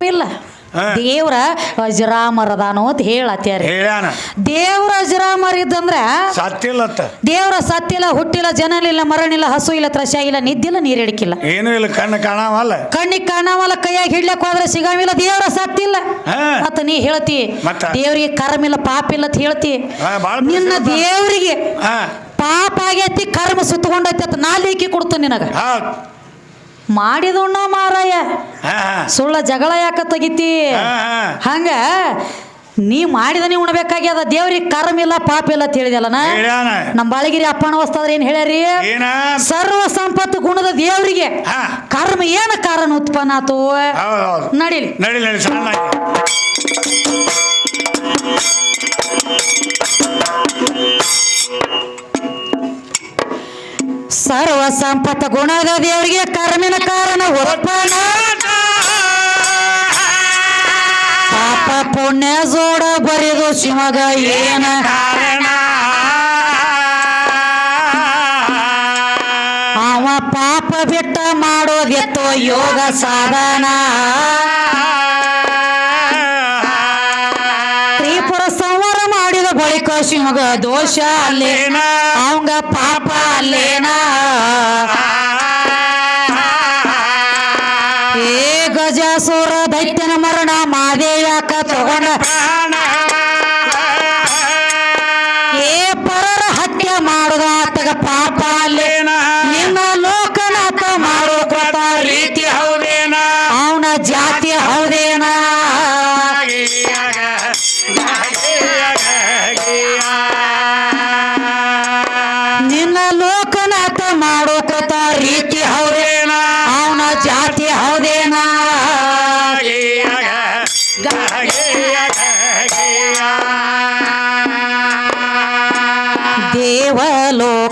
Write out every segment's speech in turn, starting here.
ಇಲ್ಲ. ದೇವ್ರ ಅಜರಾಮರದಾನು ಅಂತ ಹೇಳ್ಯಾನ. ದೇವ್ರ ಅಜರಾಮರ ಇದ್ದಂದ್ರ ಸತ್ತಿಲ್ಲತ್ತ ದೇವ್ರ ಸತ್ತಿಲ್ಲ ಹುಟ್ಟಿಲ್ಲ ಜನಲಿಲ್ಲ ಮರಣಿಲ್ಲ ಹಸು ಇಲ್ಲ ತ್ರಶ ಇಲ್ಲ ನಿದ್ದಿಲ್ಲ ನೀರಿಡಿಕಿಲ್ಲ ಏನು ಇಲ್ಲ ಕಣ್ಣು ಕಾಣವಲ್ಲ ಕಣ್ಣಿಗೆ ಕಾಣವಲ್ಲ ಕೈಯಾಗ ಹಿಡ್ಲಕ್ ಹೋದ್ರೆ ಸಿಗಂಗಿಲ್ಲ ದೇವ್ರ ಸತ್ತಿಲ್ಲ. ಮತ್ತ ನೀ ಹೇಳ್ತಿ ಮತ್ತ? ದೇವ್ರಿಗೆ ಕರ್ಮ ಇಲ್ಲ ಪಾಪ ಇಲ್ಲ ಅಂತ ಹೇಳ್ತಿ. ಹಾ, ಬಾಳ್ ನಿನ್ನ ದೇವರಿಗೆ ದೇವ್ರಿಗೆ ಹಾ. ಪಾಪ ಆಗೈತಿ ಕರ್ಮ ಸುತ್ತಕೊಂಡೈತಿ ಅಂತ ನಾ ಲೇಖಿ ಕೊಡ್ತು ನಿನಗ. ಹೌದ್. ಮಾಡಿದಣ್ಣ ಮಾರಾಯ. ಸುಳ್ಳ ಜಗಳ ಯಾಕ ತೆಗಿತಿ. ಹಂಗ ನೀ ಮಾಡಿದ ನೀವು ಉಣ್ಬೇಕಾಗ್ಯದ ದೇವ್ರಿಗೆ ಕರ್ಮ ಇಲ್ಲ ಪಾಪ ಇಲ್ಲ ಅಂತ ಹೇಳಿದಲ್ಲನ ನಮ್ಮ ಬಾಳಗಿರಿ ಅಪ್ಪನ ವಸ್ತಾದ್ರೆ ಏನ್ ಹೇಳ್ಯಾರಿ? ಸರ್ವ ಸಂಪತ್ತು ಗುಣದ ದೇವರಿಗೆ ಕರ್ಮ ಏನ ಕಾರಣ ಉತ್ಪನ್ನ ಆತು? ನಡೀಲಿ. ನಡಿಲಿ ಸರ್ವ ಸಂಪತ್ತ ಗುಣದ ದೇವರಿಗೆ, ಕರ್ಮಿನ ಕಾರಣ ಉತ್ಪನ್ನ. ಪಾಪ ಪುಣ್ಯ ಜೋಡ ಬರೆದು ಶಿವಗ ಏನ? ಕಾರಣ ಅವ ಪಾಪ ಬಿಟ್ಟ ಮಾಡೋದೆತ್ತೋ ಯೋಗ ಸಾಧನ. ಶಿವಗ ದೋಷ ಅಲ್ಲೇನ? ಅವಂಗ ಪಾಪ ಅಲ್ಲೇನ?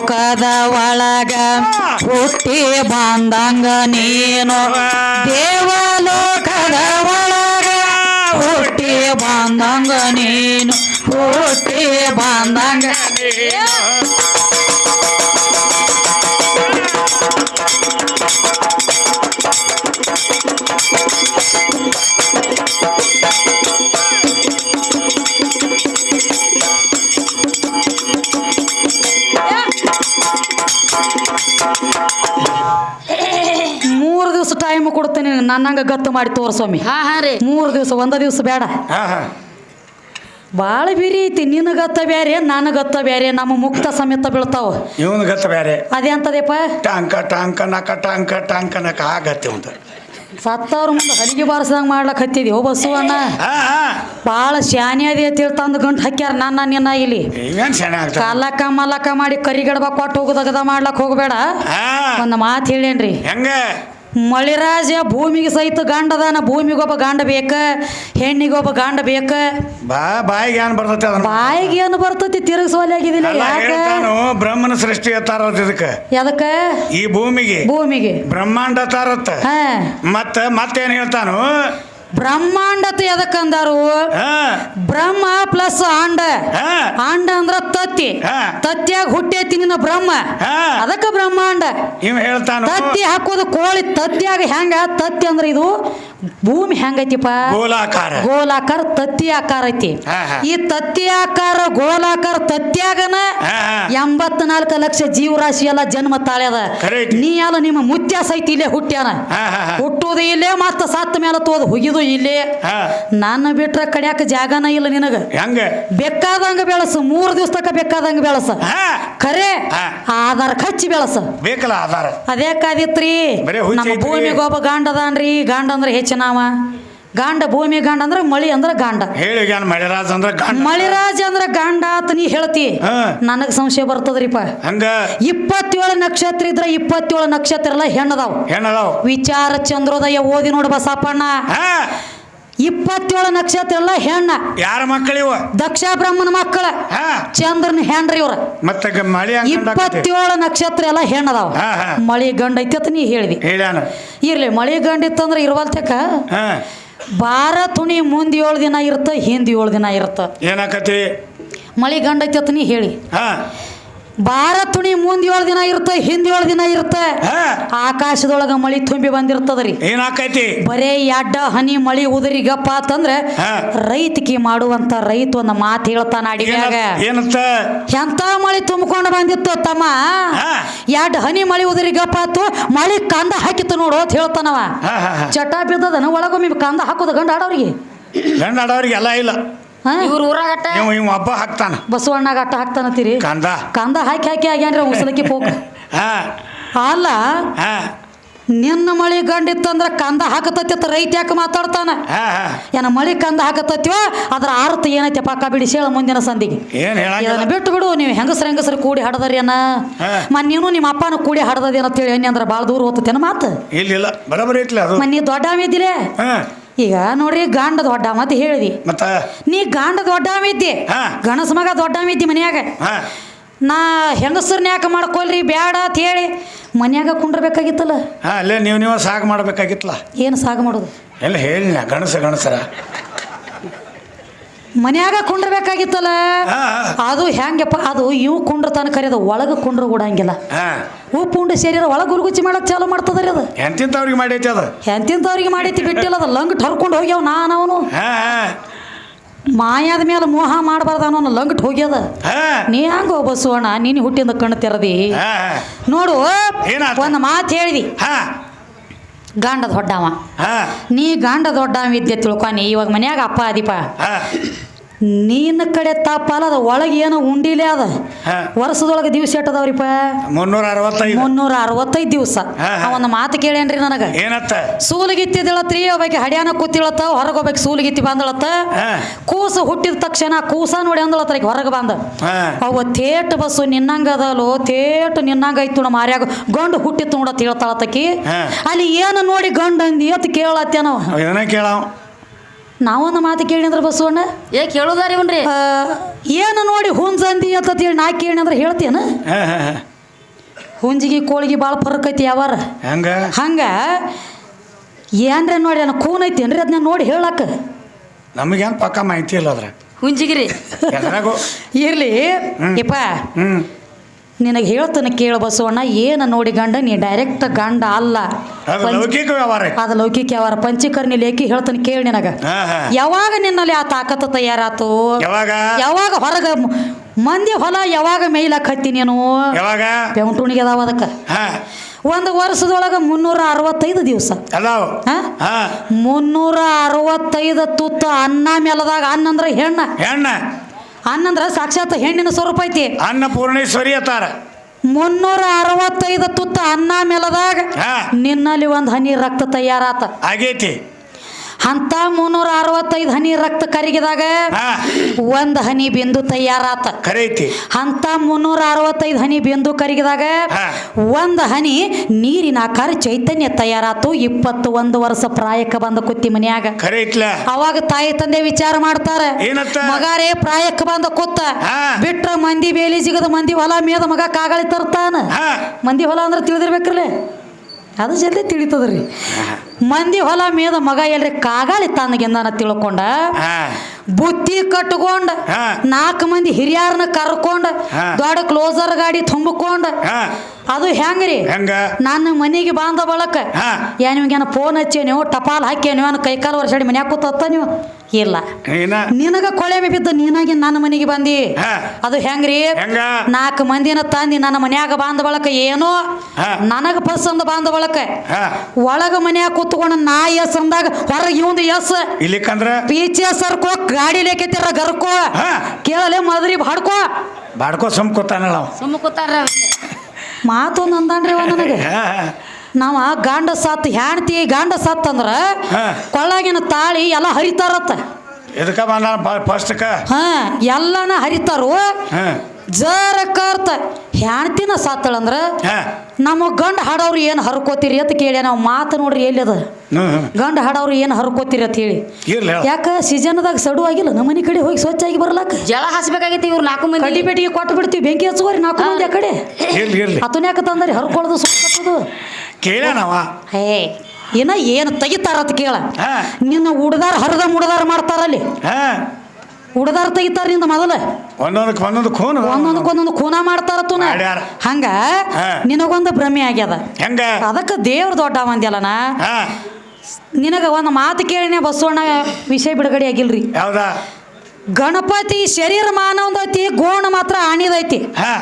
ದೇವಲೋಕದ ಒಳಗ ಹುಟ್ಟಿ ಬಂದಂಗ ನೀನು. ದೇವಲೋಕದ ಒಳಗ ಹುಟ್ಟಿ ಬಂದಂಗ ನೀನು. ಹುಟ್ಟಿ ಬಂದಂಗ ಮೂರು ನನ್ನಂಗ ಗತ್ತು ಮಾಡಿ ತೋರ್ಸ್ವಾಮಿ ಹಾ ಹಾ ರೀ. ಮೂರು ದಿವಸ ಒಂದ ದಿವಸ ಬೇಡ. ಹಾ ಹಾ. ಭಾಳ ಬಿರಿ ಐತಿ ಬೇರೆ ಬ್ಯಾರೆ ನನಗತ್ತ ಬ್ಯಾರೆ ನಮ್ಮ ಮುಕ್ತ ಸಮೇತ ಬೀಳ್ತಾವ. ಇವನ್ ಗತ್ತ ಬೇರೆ ಅದೇ ಅಂತದೇಪ? ಟಾಂಕ ಟಾಂಕ ನಕ ಟಾಂಕ ಟಾಂಕ ನಕ ಆಗತ್ತೆ ಅಂತ ಸತ್ತವ್ರ ಮುಂದೆ ಹಲಿಗೆ ಬಾರಿಸ್ದಂಗೆ ಮಾಡ್ಲಕ್ ಹತ್ತಿದಿ. ಓ ಬಸವಣ್ಣ ಹಾ ಹಾ. ಭಾಳ ಶಾನೆ ಅದಿ ತಿಳ್ತಂದು ತಂದು ಗಂಟು ಹಾಕ್ಯಾರ ನನ್ನ ನಿನ್ನ ಇಲ್ಲಿ. ಕಾಲಕ ಸೆಣೆ ಮಲ್ಲಕ್ಕ ಮಾಡಿ ಕರಿಗಡಬ ಕೊಟ್ಟು ಹೋಗೋದಗದ ಮಾಡ್ಲಕ್ ಹೋಗಬೇಡ. ಹಾ. ಒಂದು ಮಾತು ಹೇಳೇನ್ರಿ ಹೆಂಗ? ಮಳಿರಾಜ ಭೂಮಿಗೆ ಸಹಿತ ಗಂಡದಾನ ಭೂಮಿಗೊಬ್ಬ ಗಂಡ ಬೇಕ ಹೆಣ್ಣಿಗೊಬ್ಬ ಗಂಡ ಬೇಕ? ಬಾ ಬಾಯಿಗೆ ಏನ್ ಬರ್ತೈತಿ ಅದನ್ನ? ಬಾಯಿಗೆ ಏನು ಬರ್ತೈತಿ ತಿರುಗಿಸೋಲೆ ಆಗಿದಿಲ್ಲ ಅಲ್ಲ ಯಾಕ? ಹೇಳ್ತಾನು ಬ್ರಹ್ಮನ ಸೃಷ್ಟಿ ತಾರತ್ ಇದಕ್ಕ. ಎದಕ್ಕ ಈ ಭೂಮಿಗೆ. ಭೂಮಿಗೆ. ಬ್ರಹ್ಮಾಂಡ ತಾರತ್ತ ಹಾ. ಮತ್ತ ಮತ್ತೇನ್ ಹೇಳ್ತಾನು? ಬ್ರಹ್ಮಾಂಡತ ಎದಕ್ಕಂದಾರು? ಬ್ರಹ್ಮ ಪ್ಲಸ್ ಆಂಡ. ಆಂಡ ಅಂದ್ರ ತತ್ತಿ. ತತ್ತಿಯಾಗ ಹುಟ್ಟೈತಿ ನಿನ್ನ ಬ್ರಹ್ಮ. ಅದಕ್ಕ ಬ್ರಹ್ಮಾಂಡ. ಇವ್ ಹೇಳ್ತಾನು? ತತ್ತಿ ಹಾಕೋದು ಕೋಳಿ ತತ್ತಿಯಾಗ ಹೆಂಗ? ತತ್ತಿ ಅಂದ್ರ ಇದು ಭೂಮಿ ಹೆಂಗೈತಿಪ್ಪ? ಗೋಲಾಕಾರ. ಗೋಲಾಕಾರ ತತ್ತಿ ಆಕಾರ ಐತಿ. ಈ ತತ್ತಿ ಆಕಾರ ಗೋಲಾಕಾರ ತತ್ತಿಯಾಗನ ಎಂಬತ್ ನಾಲ್ಕು ಲಕ್ಷ ಜೀವರಾಶಿ ಎಲ್ಲ ಜನ್ಮ ತಾಳ್ಯದ ನೀ ಎಲ್ಲ ನಿಮ್ಮ ಮುತ್ಯ ಸಹಿತ ಇಲ್ಲೇ ಹುಟ್ಟ್ಯಾನ. ಹುಟ್ಟುದು ಇಲ್ಲೇ ಮತ್ತ ಸತ್ತ ಮೇಲೆ ತೋದು ಹುಗಿದು ಇಲ್ಲೇ. ನನ್ನ ಬಿಟ್ರ ಕಡ್ಯಾಕ ಜಾಗನ ಇಲ್ಲ ನಿನಗ. ಹೆಂಗ? ಬೇಕಾದಂಗ ಬೆಳಸ ಮೂರು ದಿವಸ ತಕ ಬೇಕಾದಂಗ ಬೆಳಸ. ಖರೆ. ಆಧಾರ ಖಚ್ಚಿ ಬೆಳಸ. ಬೇಕಲ್ಲ ಆಧಾರ? ಅದೇ ಕಾದಿತ್ರಿ. ಹುಚ್ಚ ನಮ್ಮ. ಭೂಮಿಗೆ ಒಬ್ಬ ಗಾಂಡ ಅಂದ್ರೆ ಗಾಂಡ ಹೆಚ್ಚಿನವ ಗಾಂಡ ಭೂಮಿ ಗಾಂಡ ಅಂದ್ರೆ ಮಳಿ ಅಂದ್ರೆ ಗಾಂಡ. ಹೇಳಿ ಏನ್ ಅಂದ್ರೆ ಗಾಂಡ. ಮಳಿರಾಜ ಅಂದ್ರೆ ಗಾಂಡ ಅಂತ ನೀ ಹೇಳ್ತಿ. ನನಗೆ ಸಂಶಯ ಬರ್ತದ್ರಿಪ್ಪ ಹಂಗ? ಇಪ್ಪತ್ತೇಳು ನಕ್ಷತ್ರ ಇದ್ರ ಇಪ್ಪತ್ತೇಳು ನಕ್ಷತ್ರ ಎಲ್ಲ ಹೆಣ್ಣದಾವ್. ಹೆಣ್ಣದಾವ್. ವಿಚಾರ ಚಂದ್ರೋದಯ ಓದಿ ನೋಡು ಬಸಪ್ಪಣ್ಣ. ಇಪ್ಪತ್ತೇಳು ನಕ್ಷತ್ರ ಎಲ್ಲ ಹೆಣ್ಣ. ಯಾರ ಮಕ್ಕಳಿವ ದಕ್ಷ ಬ್ರಹ್ಮನ ಮಕ್ಕಳ. ಹಾ. ಚಂದ್ರನ ಹೆಣ್ರಿ ಇವ್ರ. ಮತ್ತೆ ಮಳಿ. ಇಪ್ಪತ್ತೇಳು ನಕ್ಷತ್ರ ಎಲ್ಲ ಹೆಣ್ಣದಾವ. ಮಳಿ ಗಂಡ ಐತಿ ಅಂತ ನೀ ಹೇಳಿದಿ. ಇರ್ಲಿ ಮಳಿ ಗಂಡ ಇತ್ತಂದ್ರೆ ಇರುವಲ್ತಕ ಬಾರ ತುಣಿ ಮುಂದ್ ಏಳು ದಿನ ಇರುತ್ತ ಹಿಂದ್ ಏಳು ದಿನ ಇರುತ್ತ ಏನಾಕತಿ ಮಳಿ ಗಂಡ ಐತಿ ಅಂತ ನೀ ಹೇಳಿ. ಹಾ ಬಾರ ತುಣಿ ಮುಂದ್ ಏಳು ದಿನ ಇರುತ್ತೆ ಹಿಂದ್ ಏಳು ದಿನ ಇರುತ್ತೆ ಹಾ. ಆಕಾಶದೊಳಗ ಮಳಿ ತುಂಬಿ ಬಂದಿರ್ತದ್ರಿ. ಏನಾಕೈತಿ? ಬರೇ ಎಡ್ಡ ಹನಿ ಮಳಿ ಉದರಿ ಗಪ್ಪ ಅಂತಂದ್ರೆ. ರೈತಕಿ ಮಾಡುವಂತ ರೈತ ಒಂದ್ ಮಾತು ಹೇಳ್ತಾನ ಅಡಿಗ್ಯಾಗ. ಏನ- ಏನಂತ? ಎಂತ ಮಳಿ ತುಂಬಿಕೊಂಡು ಬಂದಿತ್ತು ತಮ್ಮ. ಎಡ್ ಹನಿ ಮಳಿ ಉದರಿ ಗಪ್ಪ ಆತು ಮಳಿ ಕಂದ ಹಾಕಿತ್ತು ನೋಡು ಅಂತ ಹೇಳ್ತಾನವ. ಚಟಾ ಬಿದ್ದದನ ಒಳಗೊಮ್ಮೆ ಕಂದ ಹಾಕೋದು ಗಂಡ ಆಡೋರಿಗೆ. ಗಂಡ ಆಡೋರಿಗೆ ಎಲ್ಲ ಇಲ್ಲ? ಇವ್ರ ಊರಾಗಟ್ಟ ಇವ ಇವ ಹಬ್ಬ ಹಾಕ್ತಾನ. ಬಸವಣ್ಣಗ ಅಟ್ಟ ಹಾಕ್ತಾನತ್ತೀರಿ ಕಂದ. ಕಂದ ಹಾಕಿ ಹಾಕಿ ಆಗ್ಯಾನ್ರಿ ಉಸಲಕ್ಕೆ ಪೋಕ. ಹಾ. ಅಲ್ಲ ಹಾ. ನಿನ್ನ ಮಳಿ ಗಂಡಿತ್ತಂದ್ರ ಕಂದ ಹಾಕತೈತಿ ರೈತ ಯಾಕೆ ಮಾತಾಡ್ತಾನ? ಹಾ ಹಾ. ಏನ ಮಳಿ ಕಂದ ಹಾಕತತ್ವ? ಅದ್ರ ಅರ್ಥ ಏನೈತೆ ಪಕ್ಕ ಬಿಡಿಸಿ ಹೇಳ ಮುಂದಿನ ಸಂದಿಗೆ. ಏನ್ ಹೇಳಂಗಿಲ್ಲ. ಇದನ್ನ ಬಿಟ್ಟು ಬಿಡು ನೀವು ಹೆಂಗಸ್ರ ಹೆಂಗಸ್ರ ಕೂಡಿ ಹಡದರಿ ಅನ್ನ ಹಾ. ಮನ್ನೇನು ನಿಮ್ಮ ಅಪ್ಪನ ಕೂಡಿ ಹಡದದೇನ ಅಂತ ಹೇಳಿ ಅಂದ್ರೆ ಭಾಳ ದೂರ ಹೋಗ್ತತೇನ ಮಾತು? ಇಲ್ಲ ಇಲ್ಲ. ಬರಬರಿ ಐತ್ಲ ಅದು. ಮನ್ನಿ ದೊಡ್ಡ ಹಾ. ಈಗ ನೋಡ್ರಿ ಗಾಂಡ ದೊಡ್ಡ ಮತ್ತೆ ಹೇಳಿದಿ. ಮತ್ತ? ನೀ ಗಾಂಡ ದೊಡ್ಡ ಇದ್ದಿ ಹಾ. ಗಣಸ ಮಗ ದೊಡ್ಡ ಇದ್ದಿ ಮನ್ಯಾಗ. ಹಾ. ನಾ ಹೆಂಗಸ್ರನ್ನ ಯಾಕೆ ಮಾಡ್ಕೊಲ್ರಿ ಬ್ಯಾಡ ಅಂತ ಹೇಳಿ ಮನ್ಯಾಗ ಕುಂಡ್ರಬೇಕಾಗಿತ್ತಲ್ಲ. ಹಾ ಅಲ್ಲೇ ನೀವು ನೀವು ಸಾಕು ಮಾಡಬೇಕಾಗಿತ್ತಲ್ಲ. ಏನು ಸಾಗ ಮಾಡೋದು? ಎಲ್ಲ ಹೇಳಿ ಗಣಸ ಗಣಸರ. ಮನ್ಯಾಗ ಕುಂಡ್ರಬೇಕಾಗಿತ್ತಲ್ಲ? ಅದು ಹೆಂಗಪ್ಪ ಅದು ಇವು ಕುಂಡ್ರತಾನ ಕರೆಯದ ಒಳಗೆ ಕುಂಡ್ರ ಕೂಡಂಗಿಲ್ಲ. ಉಪ್ಪು ಉಂಡು ಸೇರಿರ ಒಳಗೆ ಗುರುಗುಚ್ಚಿ ಮಾಡಕ್ ಚಾಲು ಮಾಡ್ತದ್ರಿ ಅದು. ಎಂತಿಂತವ್ರಿಗೆ ಮಾಡೈತಿ ಅದು? ಎಂತಿಂತವ್ರಿಗೆ ಮಾಡೈತಿ ಬಿಟ್ಟಿಲ್ಲ ಅದು. ಲಂಗ್ ಹರ್ಕೊಂಡು ಹೋಗ್ಯಾವ ನಾನು ಅವನು. ಹಾ ಹಾ. ಮಾಯಾದ ಮೇಲೆ ಮೋಹ ಮಾಡಬಾರ್ದ ಅನ್ನೋ ಲಂಗಟ್ ಹೋಗ್ಯದ ನೀ ಹಂಗ ಬಸವಣ್ಣ ನೀನು ಹುಟ್ಟಿಂದ ಕಣ್ಣು ತೆರದಿ. ನೋಡು ಒಂದ್ ಮಾತು ಹೇಳಿದಿ. ಗಾಂಡ ದೊಡ್ಡವ. ನೀ ಗಾಂಡ ದೊಡ್ಡವ ವಿದ್ಯೆ ತಿಳ್ಕೊನಿ ಇವಾಗ ಮನ್ಯಾಗ ಅಪ್ಪ ಅದೀಪ. ಹಾ ನಿನ್ನ ಕಡೆ ತಪ್ಪಲ್ಲ ಅದ ಒಳಗೆ ಏನೋ ಉಂಡಿಲೆ ಅದ? ವರ್ಷದೊಳಗೆ ದಿವಸ ಎಟ್ಟದವ್ರಿಪ್ಪ ಮುನ್ನೂರ ಅರವತ್ತೈದು ಮುನ್ನೂರ ಅರವತ್ತೈದು ದಿವಸ. ಒಂದು ಮಾತು ಕೇಳೇನ್ರಿ ನನಗ? ಏನತ್ತ? ಸೂಲಿಗಿತ್ತಿದಳತ್ರಿ ಅವಕ್ಕೆ ಹಡ್ಯಾನ ಕೂತಿಳತ್ತ ಹೊರಗೆ ಹೋಗ್ಬೇಕು ಸೂಲಿಗಿತ್ತಿ ಬಂದಳತ್ತ. ಕೂಸು ಹುಟ್ಟಿದ ತಕ್ಷಣ ಕೂಸ ನೋಡಿ ಅಂದಳತ್ತ ಈಗ ಹೊರಗೆ ಬಂದ. ಅವ ತೇಟ್ ಬಸ್ಸು ನಿನ್ನಂಗ ಅದಲೋ ತೇಟ್ ನಿನ್ನಂಗ ಐತು ನಮ್ಮ ಮಾರ್ಯಾಗ. ಗಂಡು ಹುಟ್ಟಿತ್ತು ನೋಡತ್ತ ಅಲ್ಲಿ ಏನು ನೋಡಿ ಗಂಡು ಅಂದಿ ಅಂತ ಕೇಳತ್ತೇನೋ ಏನೇ ಕೇಳಾವ. ನಾವೊಂದು ಮಾತು ಕೇಳಿದ್ರ ಬಸವಣ್ಣ? ಏ ಕೇಳುದಾರಿ ಇವನ್ರಿ. ಆ, ಏನು ನೋಡಿ ಹುಂಜಂದಿ ಅಂತ ಹೇಳಿ ನಾ ಕೇಳಿ ಅಂದ್ರೆ ಹೇಳ್ತೇನ? ಹಾ ಹಾ ಹಾ. ಹುಂಜಿಗೆ ಕೋಳಿಗೆ ಭಾಳ ಫರಕ್ ಐತಿ ಯಾವಾರ? ಹೆಂಗ? ಹಂಗ? ಏನ್ರ ನೋಡಿ ಅನ್ನ ಕೂನ್ ಏನ್ರಿ ಅದನ್ನ ನೋಡಿ ಹೇಳಕ್ಕ ನಮಗೇನು ಪಕ್ಕ ಮಾಹಿತಿ ಇಲ್ಲ ಅದ್ರ ಹುಂಜಿಗಿರಿ ಎದ್ರಾಗು. ಇರ್ಲಿ ಇಪ್ಪ. ಹ್ಮ್. ನಿನಗೆ ಹೇಳ್ತಾನೆ ಕೇಳ ಬಸವಣ್ಣ ಏನು ನೋಡಿ ಗಂಡ ನೀ ಡೈರೆಕ್ಟ್ ಗಂಡ ಅಲ್ಲ. ಲೌಕಿಕ ವ್ಯವಹಾರ. ಅದು ಲೌಕಿಕ ವ್ಯವಹಾರ. ಪಂಚಕರ್ಣಿ ಲೇಖಿ ಹೇಳ್ತಾನೆ ಕೇಳಿ ನಿನಗ. ಯಾವಾಗ ನಿನ್ನಲ್ಲಿ ಆ ತಾಕತ್ತು ತಯಾರಾತು? ಯಾವಾಗ? ಯಾವಾಗ ಹೊರಗ ಮಂದಿ ಹೊಲ ಯಾವಾಗ ಮೇಯ್ಲಕ್ ಹತ್ತಿ ನೀನು? ಯಾವಾಗ? ಬೆಂಟುಣಿಗೆ ಅದಾವ ಅದಕ್ಕೆ. ಒಂದು ವರ್ಷದೊಳಗೆ ಮುನ್ನೂರ ಅರವತ್ತೈದು ದಿವಸ. ಮುನ್ನೂರ ಅರವತ್ತೈದು ತುತ್ತ ಅನ್ನ ಮೇಲದಾಗ ಅನ್ನ ಅಂದ್ರೆ ಹೆಣ್ಣ. ಹೆಣ್ಣ. ಅನ್ನ ಅಂದ್ರೆ ಸಾಕ್ಷಾತ್ ಹೆಣ್ಣಿನ ಸ್ವರೂಪ ಐತಿ. ಅನ್ನಪೂರ್ಣೇಶ್ವರಿ ಅತ್ತಾರ. ಮುನ್ನೂರ ಅರವತ್ತೈದು ತುತ್ತ ಅನ್ನ ಮೇಲದಾಗ ನಿನ್ನಲ್ಲಿ ಒಂದು ಹನಿ ರಕ್ತ ತಯಾರಾತ. ಆಗೈತಿ. ಅಂತ ಮುನ್ನೂರ ಅರವತ್ತೈದು ಹನಿ ರಕ್ತ ಕರಿಗಿದಾಗ ಒಂದ್ ಹನಿ ಬಿಂದು ತಯಾರಾತ. ಕರೈತಿ. ಅಂತ ಮುನ್ನೂರ ಅರವತ್ತೈದು ಹನಿ ಬಿಂದು ಕರಿಗಿದಾಗ ಒಂದ್ ಹನಿ ನೀರಿನ ಆಕಾರ ಚೈತನ್ಯ ತಯಾರಾತು ಇಪ್ಪತ್ತು ಒಂದು ವರ್ಷ ಪ್ರಾಯಕ್ಕೆ ಬಂದ ಕುತ್ತಿ ಮನ್ಯಾಗ. ಅವಾಗ ತಾಯಿ ತಂದೆ ವಿಚಾರ ಮಾಡ್ತಾರ? ಮಗಾರೇ ಪ್ರಾಯಕ್ಕೆ ಬಂದ ಕೂತ. ಬಿಟ್ರ ಮಂದಿ ಬೇಲಿ ಸಿಗದ ಮಂದಿ ಹೊಲ ಮೇದ ಮಗ ಕಾಗಳಿ ತರ್ತಾನ. ಮಂದಿ ಹೊಲ ಅಂದ್ರೆ ತಿಳಿದಿರ್ಬೇಕ್ರಿ ಅದು ಜಲ್ದಿ ತಿಳಿತದ್ರಿ. ಮಂದಿ ಹೊಲ ಮೇದ ಮಗ ಎಲ್ರಿ ಕಾಗಾಳಿ ತನಗೆಂದಾನ ತಿಳ್ಕೊಂಡ. ಬುತ್ತಿ ಕಟ್ಕೊಂಡ. ನಾಲ್ಕು ಮಂದಿ ಹಿರಿಯರನ್ನ ಕರ್ಕೊಂಡ. ದೊಡ್ಡ ಕ್ಲೋಸರ್ ಗಾಡಿ ತುಂಬಿಕೊಂಡ. ಅದು ಹೆಂಗ್ರಿ? ಹೆಂಗ? ನನ್ನ ಮನೆಗೆ ಬಾಂಧ ಬಳಕ. ಏನ್ ನಿಮ್ಗೇನ ಫೋನ್ ಹಚ್ಚೇನೋ ಟಪಾಲ್ ಹಾಕಿ ಅನ್ನ ಕೈಕಾಲು ವರ್ಷಾಡಿ ಮನ್ಯಾಗ ಕೂತತ್ತ ನೀವು? ಇಲ್ಲ. ನಿನಗ ಕೊಳೆ ಬಿದ್ದ ನೀನಾಗಿ ನನ್ನ ಮನೆಗೆ ಬಂದಿ. ಅದು ಹೆಂಗ್ರಿ? ಹೆಂಗ? ನಾಲ್ಕು ಮಂದಿನ ತಂದಿ ನನ್ನ ಮನ್ಯಾಗ ಬಾಂಧ ಬಳಕ ಏನೋ. ನನಗ ಪಸಂದ ಬಾಂಧ ಬಳಕ. ಒಳಗ ಮನ್ಯಾಗ ಕೂತ್ಕೊಂಡು ನಾ ಎಸ್ ಅಂದಾಗ ಹೊರಗೆ ಇವಂದು ಎಸ್. ಇಲ್ಲಿಕಂದ್ರ? ಪೀಚೆ ಸರ್ಕೋ ಗಾಡಿ ಲೇಕೈತಿರ ಗರ್ಕೋ. ಕೇಳಲೇ ಮದ್ರಿ ಬಾಡ್ಕೋ. ಬಾಡ್ಕೋ ಸುಮ್ ಕೂತಾನಲ್ಲ ಸುಮ್ ಸುಮ್ಮ ಕೂತಾರ ಮಾತು ಅಂದಾನ್ರಿ ಅವ ನನಗೆ. ನಾವ ಗಂಡ ಸತ್ ಹೆಣ್ತಿ ಗಂಡ ಸತ್ ಅಂದ್ರ ಕೊಳ್ಳಾಗಿನ ತಾಳಿ ಎಲ್ಲ ಹರಿತಾರತ್ತ. ಎದಕ್ಕ ಬಂದ ಫಸ್ಟ್ಕ ಹಾ ಎಲ್ಲಾನ ಹರಿತಾರು? ಜರ ಕರ್ತ ಹೆಣ್ತಿನ ಸಾತ್ತಳಂದ್ರ ಹಾ. ನಮ್ಮ ಗಂಡ ಹಾಡೋರು ಏನು ಹರ್ಕೋತೀರಿ ಅಂತ ಕೇಳಿ ನಾವು ಮಾತು ನೋಡ್ರಿ ಎಲ್ಲಿ ಅದ. ಗಂಡ ಹಾಡೋರು ಏನು ಹರ್ಕೋತೀರಿ ಅಂತ ಹೇಳಿ. ಇರ್ಲಿ ಯಾಕ ಸೀಸನ್ದಾಗ ಸಡು ಆಗಿಲ್ಲ ನಮ್ಮ ಮನೆ ಕಡೆ ಹೋಗಿ ಸ್ವಚ್ಛ ಆಗಿ ಬರ್ಲಾಕ ಜಳ ಹಾಸ್ಬೇಕಾಗೈತಿ ಇವ್ರು ನಾಲ್ಕು ಮಂದಿ. ಕಡ್ಡಿ ಬೆಟ್ಟಿಗೆ ಕೊಟ್ಟು ಬಿಡ್ತೀವಿ ಬೆಂಕಿ ಹಚ್ಚುವರಿ ನಾಲ್ಕು ಮಂದಿ ಆ ಕಡೆ. ಇರ್ಲಿ ಇರ್ಲಿ. ಅತನ್ಯಾಕ ತಂದ್ರಿ? ಹರ್ಕೊಳ್ಳೋದು ಸುತ್ತದು ಕೇಳ್ಯಾನವ ಹೇ. ಇನ್ನ ಏನು ತೆಗಿತಾರ ಅಂತ ಕೇಳ. ನಿನ್ನ ಉಡ್ದಾರ ಹರಿದ ಮುಡ್ದಾರ ಮಾಡ್ತಾರಲ್ಲಿ. ಹಾ. ಹುಡ್ದಾರ ತೆಗಿತಾರ ನಿಂದ ಮೊದಲ? ಒಂದೊಂದಕ್ಕೆ ಒಂದೊಂದು ಖೂನ್ ಒಂದೊಂದಕ್ಕೆ ಒಂದೊಂದು ಖೂನ ಮಾಡ್ತಾರ ತುನ? ಮಾಡ್ಯಾರ. ಹಂಗ? ಹಾ. ನಿನಗೊಂದು ಭ್ರಮೆ ಆಗ್ಯದ. ಹೆಂಗ? ಅದಕ್ಕೆ ದೇವ್ರ ದೊಡ್ಡ ಮಂದ್ಯಲ್ಲನ ಹಾ. ನಿನಗ ಒಂದು ಮಾತು ಕೇಳಿನೇ ಬಸವಣ್ಣ ವಿಷಯ ಬಿಡುಗಡೆ ಆಗಿಲ್ರಿ. ಯಾವ್ದ? ಗಣಪತಿ ಶರೀರ ಮಾನವಂದೈತಿ ಗೋಣ ಮಾತ್ರ ಆಣಿದೈತಿ ಹಾ.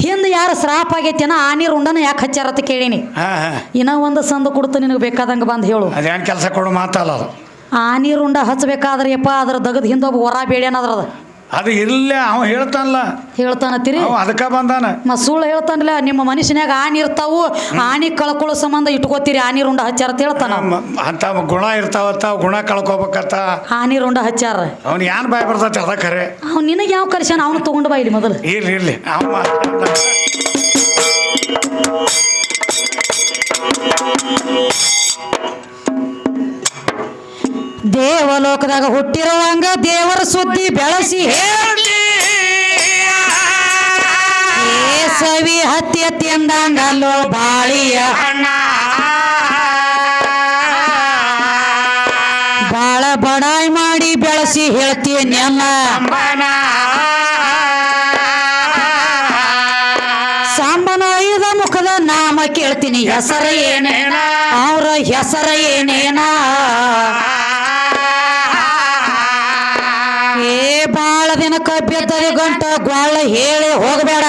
ಹಿಂದೆ ಯಾರು ಶ್ರಾಪ ಆಗೈತಿನ ಆನಿ ರುಂಡನ ಯಾಕೆ ಹಚ್ಚಾರತ್ತ ಕೇಳೀನಿ. ಹಾ ಹಾ. ಇನ್ನ ಒಂದು ಸಂದ ಕೊಡ್ತ ನಿನಗೆ ಬೇಕಾದಂಗೆ ಬಂದು ಹೇಳು. ಅದೇನು ಕೆಲಸ ಕೊಡು ಮಾತಲ್ಲ ಅದು ಆನಿ ನೀರುಂಡ ಹಚ್ಚಬೇಕಾದ್ರೆ ಯಪ್ಪ ಅದ್ರ ದಗದ ಹಿಂದೆ ಒಬ್ಬ ಹೊರ ಬೇಡ್ಯಾನದ್ರ ಅದು ಅದು ಇರ್ಲಿ ಅವ ಹೇಳ್ತಾನಲ್ಲ. ಹೇಳ್ತಾನತ್ತೀರಿ ಅವ ಅದಕ್ಕ ಬಂದಾನ. ಮತ್ತು ಸುಳ್ಳು ಹೇಳ್ತಾನಲ್ಲ ನಿಮ್ಮ ಮನುಷ್ಯನ್ಯಾಗ ಆನಿ ಇರ್ತಾವು ಆನಿ ಕಳ್ಕೊಳ್ಳೋ ಸಂಬಂಧ ಇಟ್ಕೋತೀರಿ ಆನಿ ರುಂಡ ಹಚ್ಚಾರ ಅಂತ ಹೇಳ್ತಾನ. ಮ- ಅಂತ ಗುಣ ಇರ್ತಾವತ್ತ ಅವ್ ಗುಣ ಕಳ್ಕೊಬೇಕತ್ತ. ಆನಿ ರುಂಡ ಹಚ್ಚಾರ. ಅವ್ನು ಏನ್ ಬಾಯ್ ಬರ್ತೈತಿ ಅದ ಖರೆ ಅವ್ ನಿನಗೆ ಯಾವ ಕಲಿಸ್ಯಾನ? ಅವನು ತಗೊಂಡು ಬಾ ಇಲ್ಲಿ ಮೊದಲು. ಇರ್ಲಿ ಇರ್ಲಿ. ಅವ ದೇವಲೋಕದಾಗ ಹುಟ್ಟಿರುವಂಗ ದೇವರ ಸುದ್ದಿ ಬೆಳಸಿ ಸವಿ ಹತ್ತಿ ಹತ್ತಿ ಅಂದಂಗಲ್ಲೋ ಬಾಳಿಯ ಬಾಳ ಬಡಾಯಿ ಮಾಡಿ ಬೆಳಸಿ ಹೇಳ್ತೀನಿ ಅಲ್ಲ ಸಾಂಬನ ಐದ ಮುಖದ ನಾಮ ಕೇಳ್ತೀನಿ. ಹೆಸರ ಏನೇನ? ಅವ್ರ ಹೆಸರ ಏನೇನ? ಕಬ್ಬಿದ್ದದ ಗಂಟ ಗ್ವಾಳ ಹೇಳಿ ಹೋಗಬೇಡ.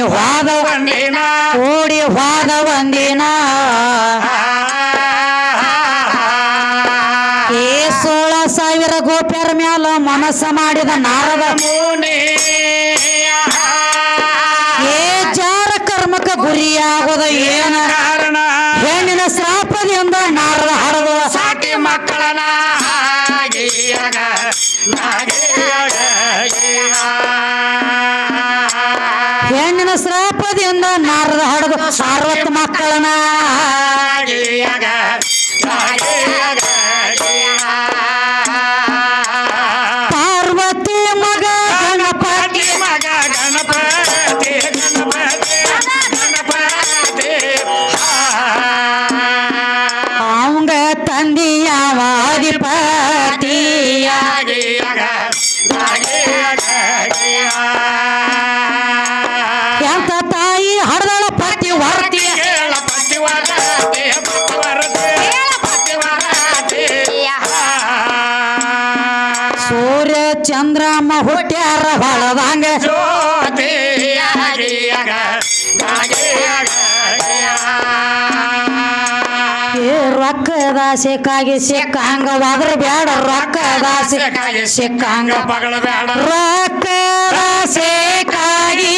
ನಾರದ ಮುನಿ ಕೂಡಿ ಓಡಿ ವಾದ ಒಂದಿನ ಸಿಕ್ಕಾಗಿ ಸಿಕ್ಕಂಗ ಒದ್ರ ಬ್ಯಾಡ ಸಿಕ್ಕ ಹಂಗ ಪಗಲ ಬೇಡ ರೊಕ್ಕದ ಸಿಕ್ಕಾಗಿ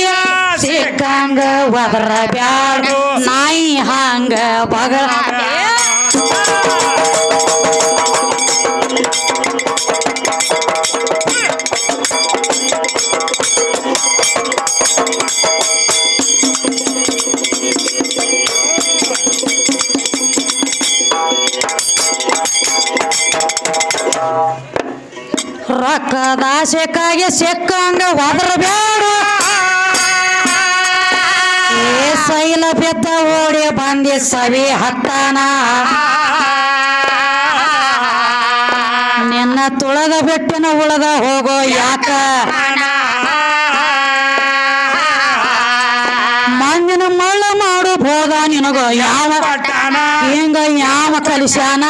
ಸಿಕ್ಕಂಗ ಒದ್ರ ಬ್ಯಾಡ. ನಾಯಿ ಹಂಗ ಬಗಳ ರೊಕ್ಕದ ಸಿಕ್ಕಾಗಿ ಬ್ಯಾಡ ಏ ಸೈಲ ಬೆತ್ತ ಓಡಿ ಬಂದಿ ಸವಿ ಹತ್ತಾನ. ನಿನ್ನ ತುಳದ ಬೆಟ್ಟಿನ ಉಳದ ಹೋಗೋ ಯಾಕ? ಮಂಜಿನ ಮಳ್ಳ ಮಾಡು ಹೋದ ನಿನಗೋ ಯಾವ? ಹಿಂಗ ಯಾವ ಕಲಿಸ್ಯಾನ?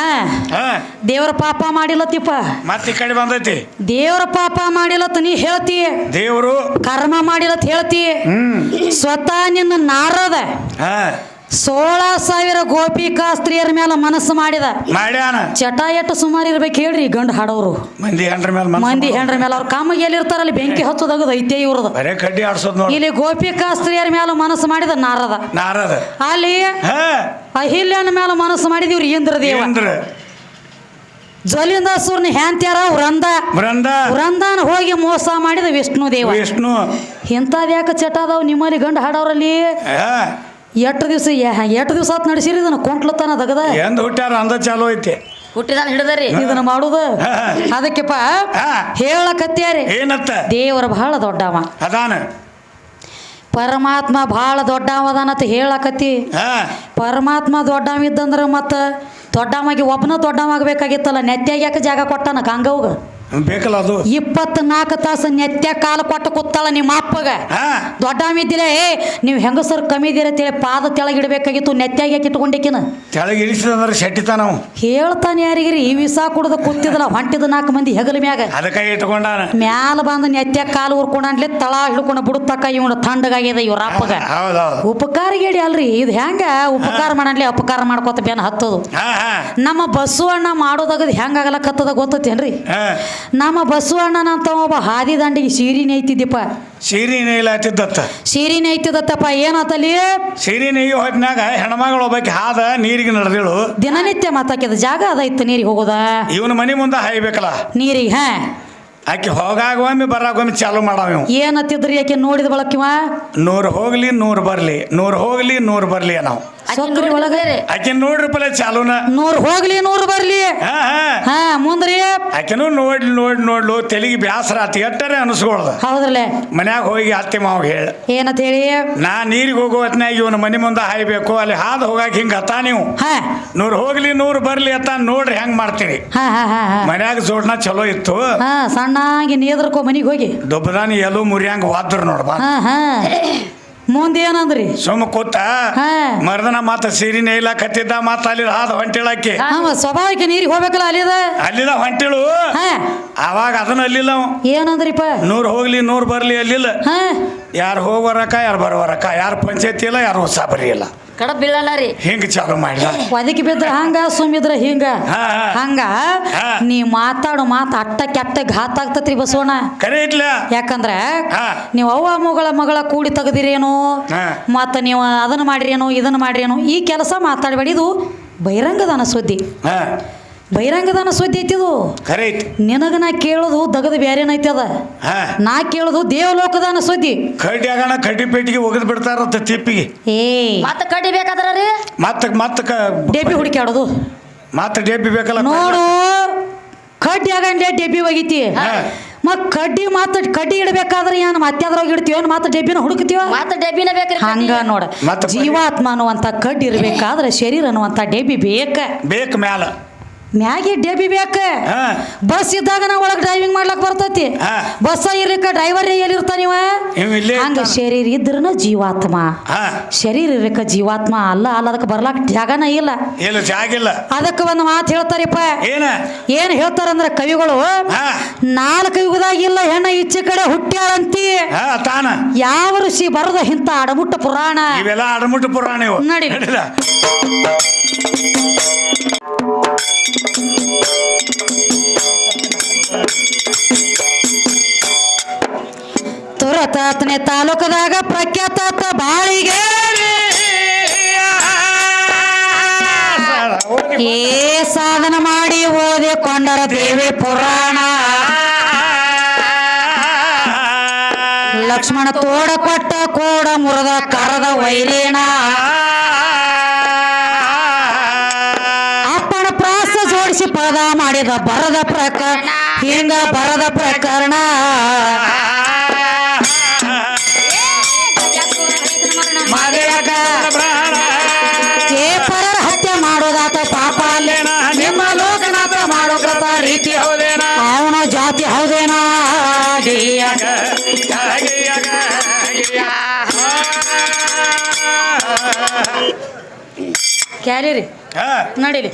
ಹಾ. ಹಾ. ದೇವ್ರ ಪಾಪ ಮಾಡಿಲ್ಲತ್ತಿಪ್ಪ ಮತ್ತೆ ಈ ಕಡೆ ಬಂದೈತಿ. ದೇವ್ರ ಪಾಪ ಮಾಡಿಲ್ಲತ್ತ ನೀ ಹೇಳ್ತಿ. ದೇವರು. ಕರ್ಮ ಮಾಡಿಲ್ಲತ್ ಹೇಳ್ತಿ. ಹ್ಮ್. ಸ್ವತಃ ನಿನ್ನ ನಾರದ. ಹಾ. ಸೋಳ ಸಾವಿರ ಗೋಪಿಕಾ ಸ್ತ್ರೀಯರ ಮೇಲೆ ಮನಸ್ಸು ಮಾಡಿದ. ಮಾಡ್ಯಾನ. ಚಟ ಎಟ್ಟು ಸುಮಾರು ಇರ್ಬೇಕು ಹೇಳ್ರಿ ಗಂಡು ಹಾಡೋರು. ಮಂದಿ ಹೆಂಡ್ರ ಮೇಲೆ ಮಂದಿ. ಹೆಂಡ್ರ ಮೇಲೆ ಅವ್ರ ಕಾಮಿಗೆ ಎಲ್ಲಿರ್ತಾರ ಅಲ್ಲಿ ಬೆಂಕಿ ಹಚ್ಚೋದಾಗದ ಐತೆ ಇವ್ರದ್ದು ಬರೇ ಕಡ್ಡಿ ಆಡ್ಸೋದ್ ನೋಡಿ. ಇಲ್ಲಿ ಗೋಪಿಕಾ ಸ್ತ್ರೀಯರ ಮೇಲೆ ಮನಸ್ಸು ಮಾಡಿದ ನಾರದ. ನಾರದ. ಅಲ್ಲಿ ಅಹಿಲ್ಯನ ಮೇಲೆ ಮನಸ್ಸು ಮಾಡಿದ ಇವ್ರು ಇಂದ್ರದೇವ ಜ್ವಲಿಂದಾಸುರನ ಹ್ಯಾಂತ್ಯಾರ ವೃಂದ. ವೃಂದ. ವೃಂದಾನ ಹೋಗಿ ಮೋಸ ಮಾಡಿದ ವಿಷ್ಣು ದೇವ. ವಿಷ್ಣು. ಇಂಥದ್ಯಾಕ ಯಾಕೆ ಚಟ ಅದಾವ ನಿಮ್ಮಲ್ಲಿ ಗಂಡು ಹಾಡೋರಲ್ಲಿ? ಎಷ್ಟು ದಿವಸ ಎಷ್ಟು ದಿವಸ ಆತ್ ನಡೆಸಿರಿ ಇದನ್ನ? ಕೊಂಟ್ಲತ್ತಾನ ದಗದ? ಎಂದ ಹುಟ್ಟ್ಯಾರ ಅಂದ ಚಾಲು ಐತಿ. ಹುಟ್ಟಿದಾನ ಹಿಡ್ದರಿ? ಇದನ್ನ ಮಾಡುದ. ಅದಕ್ಕೆಪ್ಪ ಹಾ. ಹೇಳಕತ್ಯಾರಿ ಏನತ್ತ? ದೇವರ ಬಹಳ ದೊಡ್ಡವ. ಅದಾನ. ಪರಮಾತ್ಮ ಬಹಳ ದೊಡ್ಡವ ಅದಾನಂತ ಹೇಳಕತ್ತಿ. ಹಾ. ಪರಮಾತ್ಮ ದೊಡ್ಡವ ಇದ್ದಂದ್ರ ಮತ್ತ ದೊಡ್ಡವಾಗಿ ಒಬ್ಬನ ದೊಡ್ಡವ ನೆತ್ತಾಗ ಯಾಕೆ ಜಾಗ ಕೊಟ್ಟಾನ ಗಂಗವ್ಗ? ಬೇಕಲ್ಲ ಅದು? ಇಪ್ಪತ್ನಾಲ್ಕು ತಾಸು ನೆತ್ಯ ಕಾಲ ಕೊಟ್ಟು ಕೂತಾಳ ನಿಮ್ಮ ಅಪ್ಪಗ. ದೊಡ್ಡ ಏ ನೀವು ಹೆಂಗಸರು ಕಮ್ಮಿ ಇದೀರ ಅಂತೇಳಿ ಪಾದ ತೆಳಗಿಡ್ಬೇಕಾಗಿತ್ತು ನೆತ್ತಾಗಿ ಯಾಕೆ ಇಟ್ಕೊಂಡಿಕಿನ ತೆಳಗೆ ಇಳಿಸಿದಂದ್ರೆ ಶೆಟ್ಟಿತ ನಾವು ಹೇಳ್ತಾನೆ ಯಾರಿಗಿರಿ ಈ ವಿಸಾ ಕುಡ್ದು ಕೂತಿದಲ್ಲ ಹೊಂಟಿದ ನಾಲ್ಕು ಮಂದಿ ಹೆಗಲ ಮ್ಯಾಗ. ಅದಕ್ಕೆ ಇಟ್ಕೊಂಡಾನ ಮ್ಯಾಲ ಬಂದು ನೆತ್ಯ ಕಾಲು ಉರ್ಕೊಂಡ್ಲಿ ತಳ ಹಿಡ್ಕೊಂಡು ಬಿಡುತ್ತಕ್ಕ ಇವನು ಥಂಡಗಾಗ್ಯದ ಇವ್ರ ಅಪ್ಪಗ. ಉಪಕಾರ ಗೇಡಿ ಅಲ್ರಿ ಇದು ಹೆಂಗ? ಉಪಕಾರ ಮಾಡಲಿ ಅಪಕಾರ ಮಾಡ್ಕೋತ ಬೇನ ಹತ್ತದು. ನಮ್ಮ ಬಸವಣ್ಣ ಮಾಡೋದಾಗದು ಹೆಂಗಾಗಲಕ್ಕ ಹತ್ತದ ಹಾ. ನಮ್ಮ ಬಸವಣ್ಣನಂತ ಒಬ್ಬ ಹಾದಿ ದಂಡಿಗೆ ಸೀರಿ ನೇಯ್ತಿದ್ದಿಪ್ಪ ಸೀರೆ ನೇಯ್ಲಾತಿದ್ದತ್ತ. ಸೀರಿ ನೈತಿದತ್ತಪ್ಪ ಏನಾತಲ್ಲಿ? ಸೀರಿ ನೇಯ್ಯೋ ಹೊತ್ತಿನಾಗ ಹೆಣ್ಮಗಳು ಒಬ್ಬಾಕಿ ಹಾದ ನೀರಿಗೆ ನಡೆದಿಳು. ದಿನನಿತ್ಯ ಮಾತಾಕಿದ ಜಾಗ ಅದೈತೆ ನೀರಿಗೆ ಹೋಗೋದ? ಇವನ ಮನೆ ಮುಂದೆ ಹಾಯ್ಬೇಕಲ್ಲ. ನೀರಿಗೆ ಹಾ? ಆಕೆ ಹೋಗಾಗೊಮ್ಮೆ ಬರಾಗೊಮ್ಮೆ ಚಾಲು ಮಾಡಾವ ಇವ್. ಏನತ್ತಿದ್ರಿ ಯಾಕೆ ನೋಡಿದ ಬಳಕಿವ? ನೂರು ಹೋಗ್ಲಿ ನೂರು ಬರ್ಲಿ. ನೂರು ಹೋಗ್ಲಿ ನೂರು ಬರ್ಲಿ ನಾವು ಸೊಕ್ಕರಿ ಒಳಗ ಆಕೆ ನೋಡ್ರಿ ಪಲೆ ಚಾಲೂನ. ನೂರ್ ಹೋಗ್ಲಿ ನೂರ್ ಬರ್ಲಿ. ಹಾ ಹಾ. ಹಾ ಮುಂದ್ರಿ. ಆಕೆನು ನೋಡ್ಲಿ ನೋಡಿ ನೋಡ್ಲು ತೆಲಿಗೆ ಬ್ಯಾಸರ ಆತಿ ಎಟ್ಟರೆ ಅನಿಸ್ಕೊಳ್ದ ಹೌದ್ರಲ್ಲೇ. ಮನ್ಯಾಗ ಹೋಗಿ ಅತ್ತೆ ಮಾವ ಹೇಳ. ಏನಂತ ಹೇಳಿ? ನಾ ನೀರಿಗೆ ಹೋಗೋ ಹೊತ್ನಾಗ ಇವನ ಮನೆ ಮುಂದೆ ಹಾಯ್ಬೇಕು ಅಲ್ಲಿ ಹಾದು ಹೋಗಾಕ ಹಿಂಗ ಅತ್ತ ನೀವು? ಹಾ. ನೂರು ಹೋಗ್ಲಿ ನೂರು ಬರ್ಲಿ ಅತ್ತ ನೋಡ್ರಿ ಹೆಂಗ್ ಮಾಡ್ತೀರಿ. ಹಾ ಹಾ ಹಾ ಹಾ. ಮನ್ಯಾಗ ಜೋಡ್ನ ಚಲೋ ಇತ್ತು. ಹಾ ಸಣ್ಣಾಗಿ ನೀದ್ರಕೋ ಮನಿಗೆ ಹೋಗಿ. ದೊಬ್ಬದಾನಿ ಎಲ್ಲೂ ಮುರಿಯಂಗ ವಾದ್ರು ನೋಡ್ಬಾ ಹಾ ಹಾ. ಮುಂದೆ ಏನಂದ್ರಿ ಸುಮ್ಮ ಕೂತ? ಹಾ. ಮರ್ದನ ಮಾತ ಸೀರಿ ನೇಯ್ಲ ಕತ್ತಿದ್ದ ಮಾತ ಅಲ್ಲಿ ಹಾದ ಹೊಂಟಿಳಾಕಿ ಹಾ ಸ್ವಭಾವಕ್ಕೆ ಸ್ವಾಭಾವಿಕ ನೀರಿಗೆ ಹೋಗ್ಬೇಕಲ್ಲ ಅಲ್ಲಿದ? ಅಲ್ಲಿದ ಹೊಂಟಿಳು? ಹಾ. ಅವಾಗ ಅದನ್ನ ಅಲ್ಲಿಲ್ಲ ಅವ. ಏನಂದ್ರಿಪ್ಪ? ನೂರು ಹೋಗ್ಲಿ ನೂರ್ ಬರ್ಲಿ ಅಲ್ಲಿಲ್ಲ. ಹಾ. ಯಾರು ಹೋಗ್ಬರಕ ಯಾರು ಬರೋರಕ್ಕ ಯಾರು ಪಂಚಾಯತಿ ಇಲ್ಲ ಯಾರು ಉತ್ಸಾಹ ಇಲ್ಲ. ಕಡ ಬೀಳಲ್ಲ ರೀ. ಹಿಂಗ ಚಾಲು ಮಾಡಿದ. ಒದಕಿ ಬಿದ್ರ ಹಂಗ ಸುಮಿದ್ರ ಹಿಂಗ. ಹಂಗ ನೀ ಮಾತಾಡು ಮಾತು ಅಟ್ಟ ಕೆಟ್ಟ ಘಾತ ಆಗ್ತತ್ರಿ ಬಸವಣ್ಣ. ಯಾಕಂದ್ರ. ನೀವು ಅವ್ವ ಮಗಳ ಮಗಳ ಕೂಡಿ ತೆಗದಿರೇನು ಮತ್ತ ನೀವು ಅದನ್ನ ಮಾಡಿರೇನು ಇದನ್ನ ಮಾಡ್ರೇನು ಈ ಕೆಲಸ ಮಾತಾಡಬೇಡಿ ಇದು ಬಹಿರಂಗದಾನ ಸುದ್ದಿ ಬಹಿರಂಗದಾನ ಸುದ್ದಿ ಐತಿದು ಕರೆ ಐತಿ. ನಿನಗ ನಾ ಕೇಳೋದು ದಗದ ಬ್ಯಾರೇನೈತಿ ಅದ. ಹಾ. ನಾ ಕೇಳೋದು ದೇವಲೋಕದಾನ ಸುದ್ದಿ. ಕಡ್ಡಿ ಆಗೋಣ ಕಡ್ಡಿ ಪೇಟಿಗೆ ಒಗದ್ ಬಿಡ್ತಾರಂತ ತಿಪ್ಪಿಗೆ. ಏ. ಮತ್ತ ಕಡ್ಡಿ ಬೇಕಾದ್ರ ರೀ? ಮತ್ತ ಮತ್ತ ಡೇಬಿ ಹುಡುಕ್ಯಾಡೋದು. ಮತ್ತ ಡೇಬಿ ಬೇಕಲ್ಲ ನೋಡು. ಕಡ್ಡಿ ಆಗಂಡ್ಲೆ ಡೇಬಿ ಒಗಿತಿ. ಮತ್ ಕಡ್ಡಿ ಮಾತ ಕಡ್ಡಿ ಇಡಬೇಕಾದ್ರೆ ಏನ್ ಮತ್ತೆ ಇಡ್ತೀವ ಇಡ್ತೀವಿ ಏನು ಮತ್ತೆ ಡೆಬ್ಬಿನ ಹುಡುಕ್ತೀವ ಮತ್ತೆ ಡಬ್ಬಿನ ಬೇಕ್ರಿ ಹಂಗ ನೋಡ. ಮತ್ತೆ ಜೀವಾತ್ಮ ಅನ್ನುವಂತ ಕಡ್ಡಿ ಇರ್ಬೇಕಾದ್ರೆ ಶರೀರ ಅನ್ನುವಂತ ಡೆಬ್ಬಿ ಬೇಕ. ಬೇಕು ಮ್ಯಾಲ. ಮ್ಯಾಗಿ ಡೇಬಿ ಬೇಕ? ಬಸ್ ಇದ್ದಾಗ ನಾವು ಒಳಗೆ ಡ್ರೈವಿಂಗ್ ಮಾಡ್ಲಕ್ ಬರ್ತೈತಿ. ಬಸ್ ಇರ್ಲಿಕ್ಕ ಡ್ರೈವರ್ ಎಲ್ಲಿರ್ತಾನ ನೀವ ಇವ್ ಇಲ್ಲೇ ಹಂಗ ಶರೀರ ಇದ್ರನ ಜೀವಾತ್ಮ. ಶರೀರ ಇರ್ಲಿಕ್ಕ ಜೀವಾತ್ಮ. ಅಲ್ಲ ಅಲ್ಲ ಅದಕ್ಕೆ ಬರ್ಲಾಕ ಜಾಗನ ಇಲ್ಲ. ಇಲ್ಲ ಅದಕ್ಕೆ ಒಂದು ಮಾತು ಹೇಳ್ತಾರಪ್ಪ. ಏನ? ಹೇಳ್ತಾರಂದ್ರ ಕವಿಗಳು ಹಾ. ಯುಗದಾಗ ಯುಗದಾಗಿಲ್ಲ ಹೆಣ್ಣ ಈಚೆ ಕಡೆ ಹುಟ್ಟ್ಯಾಳಂತಿ. ಯಾವ ಋಷಿ ಬರದ ಇಂತ ಅಡಮುಟ್ಟ ಪುರಾಣ? ಇವೆಲ್ಲ ಅಡಮುಟ್ಟು ಪುರಾಣ ನಡಿ. ತುರತಾತನೆ ತಾಲೂಕದಾಗ ಪ್ರಖ್ಯಾತ ಬಾಳಿಗೆ ಏ ಸಾಧನ ಮಾಡಿ ಓದಿಕೊಂಡರ ದೇವಿ ಪುರಾಣ. ಲಕ್ಷ್ಮಣ ತೋಡ ಕೊಟ್ಟ ಕೋಡ ಮುರದ ಕರದ ವೈರೇಣ. ಅಪ್ಪನ ಪ್ರಾಸ ಜೋಡಿಸಿ ಪದ ಮಾಡಿದ ಬರದ ಪ್ರಕರಣ ಹಿಂಗ ಬರದ ಪ್ರಕರಣ. ಕ್ಯಾರಿ ರೀ ಹಾ. ನಡೀಲಿ.